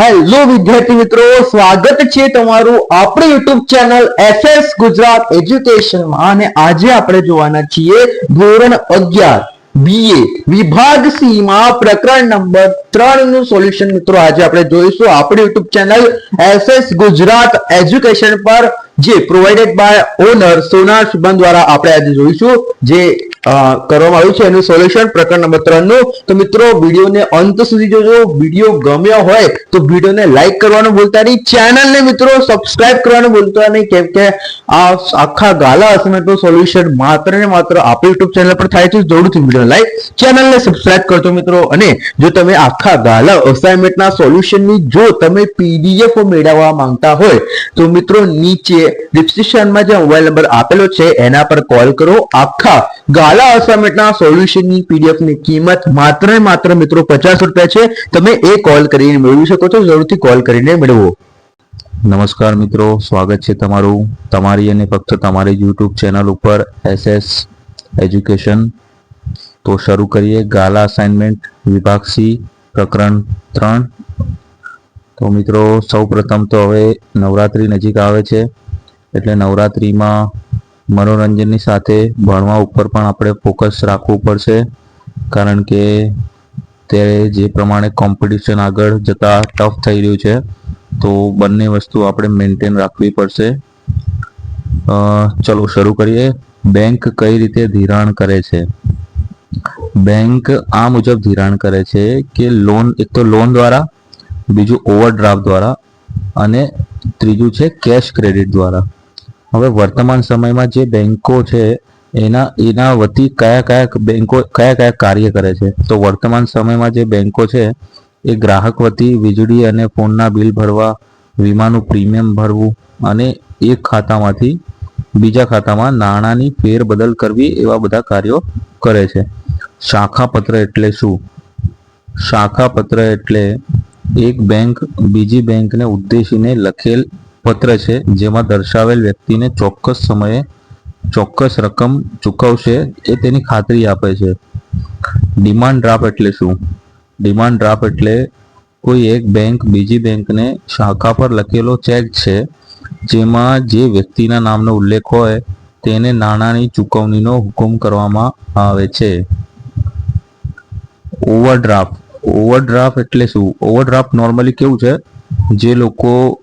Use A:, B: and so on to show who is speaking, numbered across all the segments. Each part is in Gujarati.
A: હેલો વિદ્યાર્થી મિત્રો, સ્વાગત છે તમારું આપણી યુટ્યુબ ચેનલ એસએસ ગુજરાત એજ્યુકેશનમાં અને આજે આપણે જોવાના છીએ ધોરણ અગિયાર બીએ વિભાગ સી માં પ્રકરણ નંબર ત્રણનું સોલ્યુશન મિત્રો, આજે આપણે જોઈશું આપણી YouTube channel SS Gujarat education પર. જે provided by owner Sonar Shubham દ્વારા આપણે આજે જોઈશું, જે કરવામાં આવ્યું છે એનું સોલ્યુશન પ્રકરણ નંબર ત્રણનું તો મિત્રો, વિડીયોને અંત સુધી જોજો. વીડિયો ગમ્યો હોય તો વિડીયોને લાઈક કરવાનું ભૂલતા નહીં. ચેનલને મિત્રો સબસ્ક્રાઇબ કરવાનું ભૂલતા નહીં. કેમ કે આ આખા ગાલા અસમેન્ટનું સોલ્યુશન માત્ર ને માત્ર આપણી યુટ્યુબ ચેનલ પર થાય છે. જરૂરથી વીડિયો લાઈક ચેનલને સબસ્ક્રાઇબ કરજો મિત્રો. અને જો તમે આખા ગાલા અસાઇનમેન્ટના સોલ્યુશનની જો તમે પીડીએફ મેળવવા માંગતા હોય, તો મિત્રો નીચે ડિસ્ક્રિપ્શનમાં જે મોબાઈલ નંબર આપેલો છે, એના પર કોલ કરો. આખા ગાલા અસાઇનમેન્ટના સોલ્યુશનની પીડીએફની કિંમત માત્ર માત્ર મિત્રો પચાસ રૂપિયા છે. તમે એ કોલ કરીને મેળવી શકો છો. જરૂરથી કોલ કરીને મેળવો.
B: નમસ્કાર મિત્રો. સ્વાગત છે તમારું. તમારી અને ફક્ત તમારી યુટ્યુબ ચેનલ ઉપર એસએસ એજ્યુકેશન. તો શરૂ કરીએ. ગાલા અસાઇનમેન્ટ વિભાગ સી, પ્રકરણ ત્રણ. તો મિત્રો સૌ પ્રથમ તો હવે નવરાત્રિ નજીક આવે છે. એટલે નવરાત્રિમાં મનોરંજનની સાથે ભણવા ઉપર પણ આપણે ફોકસ રાખવું પડશે. કારણ કે તે જે પ્રમાણે કોમ્પિટિશન આગળ જતાં ટફ થઈ રહ્યું છે, તો બંને વસ્તુ આપણે મેન્ટેન રાખવી પડશે. ચલો શરૂ કરીએ. બેંક કઈ રીતે ધિરાણ કરે છે? બેંક આ મુજબ ધિરાણ કરે છે કે લોન એક તો લોન દ્વારા, બીજું ઓવરડ્રાફ્ટ દ્વારા અને ત્રીજું છે કેશ ક્રેડિટ દ્વારા. હવે વર્તમાન સમયમાં જે બેન્કો છે, એના એના વતી કયા કયા બેન્કો કયા કયા કાર્ય કરે છે? તો વર્તમાન સમયમાં જે બેન્કો છે, એ ગ્રાહક વતી વીજળી અને ફોનના બિલ ભરવા, વીમાનું પ્રીમિયમ ભરવું અને એક ખાતામાંથી બીજા ખાતામાં નાણાંની ફેરબદલ કરવી એવા બધા કાર્યો કરે છે. શાખાપત્ર એટલે શું? શાખાપત્ર એટલે એક બેંક બીજી બેંકને ઉદ્દેશીને લખેલ પત્ર છે, જેમાં દર્શાવેલ વ્યક્તિને ચોક્કસ સમયે ચોક્કસ રકમ ચૂકવશે, એ તેની ખાતરી આપે છે. ડિમાન્ડ ડ્રાફ્ટ એટલે શું? ડિમાન્ડ ડ્રાફ્ટ એટલે કોઈ એક બેંક બીજી બેંકને શાખા પર લખેલો ચેક છે, જેમાં જે વ્યક્તિના નામનો ઉલ્લેખ હોય, તેને નાણાંની ચૂકવણીનો હુકમ કરવામાં આવે છે. ઓવરડ્રાફ્ટ. ઓવરડ્રાફ્ટ એટલે શું? ઓવરડ્રાફ્ટ નોર્મલી કેવું છે? જે લોકો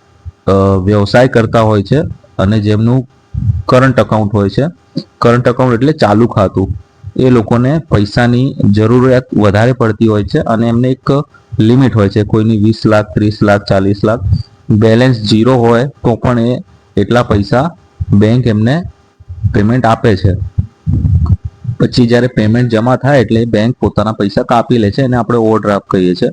B: વ્યવસાય કરતા હોય છે અને જેમનું કરંટ અકાઉન્ટ હોય છે. કરંટ અકાઉન્ટ એટલે ચાલુ ખાતું. એ લોકોને પૈસાની જરૂરિયાત વધારે પડતી હોય છે અને એમને એક લિમિટ હોય છે. કોઈની વીસ લાખ, ત્રીસ લાખ, ચાલીસ લાખ. બેલેન્સ જીરો હોય તો પણ એ એટલા પૈસા બેંક એમને પેમેન્ટ આપે છે. પછી જ્યારે પેમેન્ટ જમા થાય એટલે બેંક પોતાના પૈસા કાપી લે છે અને આપણે ઓવરડ્રાફ્ટ કહીએ છીએ.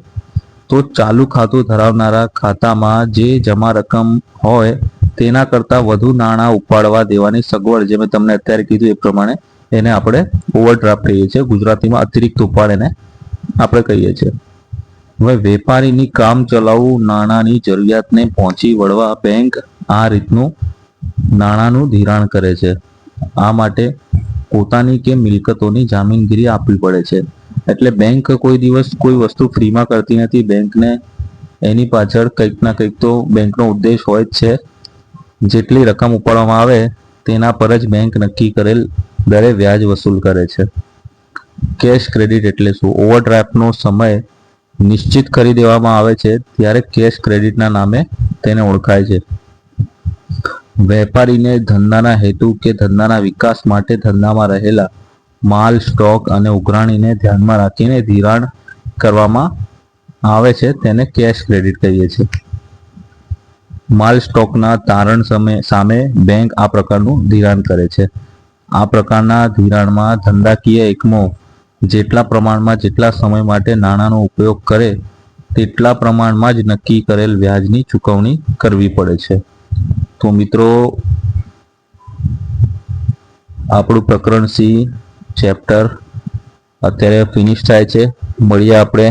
B: તો ચાલુ ખાતું ધરાવનારા ખાતામાં જે જમા રકમ હોય, તેના કરતાં વધુ નાણાં ઉપાડવા દેવાની સગવડ જે મેં તમને અત્યારે કીધું એ પ્રમાણે એને આપણે ઓવરડ્રાફ્ટ કહીએ છીએ. ગુજરાતીમાં અતિરિક્ત ઉપાડ એને આપણે કહીએ છીએ. હવે વેપારીની કામ ચલાવવું, નાણાંની જરૂરિયાતને પહોંચી વળવા બેંક આ રીતનું નાણાંનું ધિરાણ કરે છે. આ માટે પોતાની કે મિલકતોની જામીનગીરી આપવી પડે છે. એટલે બેંક કોઈ દિવસ કોઈ વસ્તુ ફ્રીમાં કરતી નથી. બેંકને એની પાછળ કંઈક ના કંઈક તો બેંકનો ઉદ્દેશ હોય જ છે. જેટલી રકમ ઉપાડવામાં આવે, તેના પર જ બેંક નક્કી કરેલ દરે વ્યાજ વસૂલ કરે છે. કેશ ક્રેડિટ એટલે શું? ઓવરડ્રાફ્ટનો સમય નિશ્ચિત કરી દેવામાં આવે છે, ત્યારે કેશ ક્રેડિટના નામે તેને ઓળખાય છે. વેપારીને ધંધાના હેતુ કે ધંધાના વિકાસ માટે ધંધામાં રહેલા માલ, સ્ટોક અને ઉઘરાણીને ધ્યાનમાં રાખીને ધિરાણ કરવામાં આવે છે, તેને કેશ ક્રેડિટ કહીએ છીએ. માલ, સ્ટોકના તારણ સામે સામે બેંક આ પ્રકારનું ધિરાણ કરે છે. આ પ્રકારના ધિરાણમાં ધંધાકીય એકમો જેટલા પ્રમાણમાં જેટલા સમય માટે નાણાંનો ઉપયોગ કરે, તેટલા પ્રમાણમાં જ નક્કી કરેલ વ્યાજની ચૂકવણી કરવી પડે છે. તો મિત્રો, આપણું પ્રકરણ સી ચેપ્ટર અત્યારે ફિનિશ થાય છે. મળીએ આપણે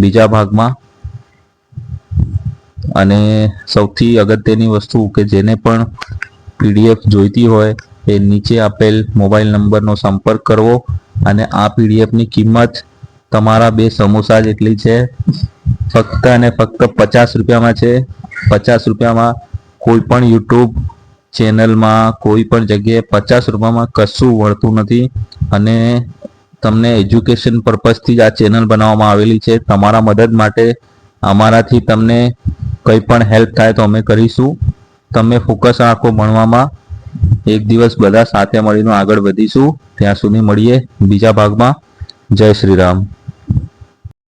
B: બીજા ભાગમાં. અને સૌથી અગત્યની વસ્તુ કે જેને પણ પીડીએફ જોઈતી હોય એ નીચે આપેલ મોબાઈલ નંબરનો સંપર્ક કરવો અને આ પીડીએફની કિંમત તમારા બે સમોસા જેટલી છે. ફક્ત અને ફક્ત પચાસ રૂપિયામાં છે. પચાસ રૂપિયામાં કોઈ પણ યુટ્યુબ ચેનલમાં કોઈ પણ જગ્યાએ પચાસ રૂપિયામાં કશું વળતું નથી અને તમને એજ્યુકેશન પર્પઝથી જ આ ચેનલ બનાવવામાં આવેલી છે. તમારા મદદ માટે અમારાથી તમને કંઈ પણ હેલ્પ થાય તો અમે કરીશું. તમે ફોકસ રાખો ભણવામાં. એક દિવસ બધા સાથે મળીને આગળ વધીશું. ત્યાં સુધી મળીએ બીજા ભાગમાં. જય શ્રી રામ.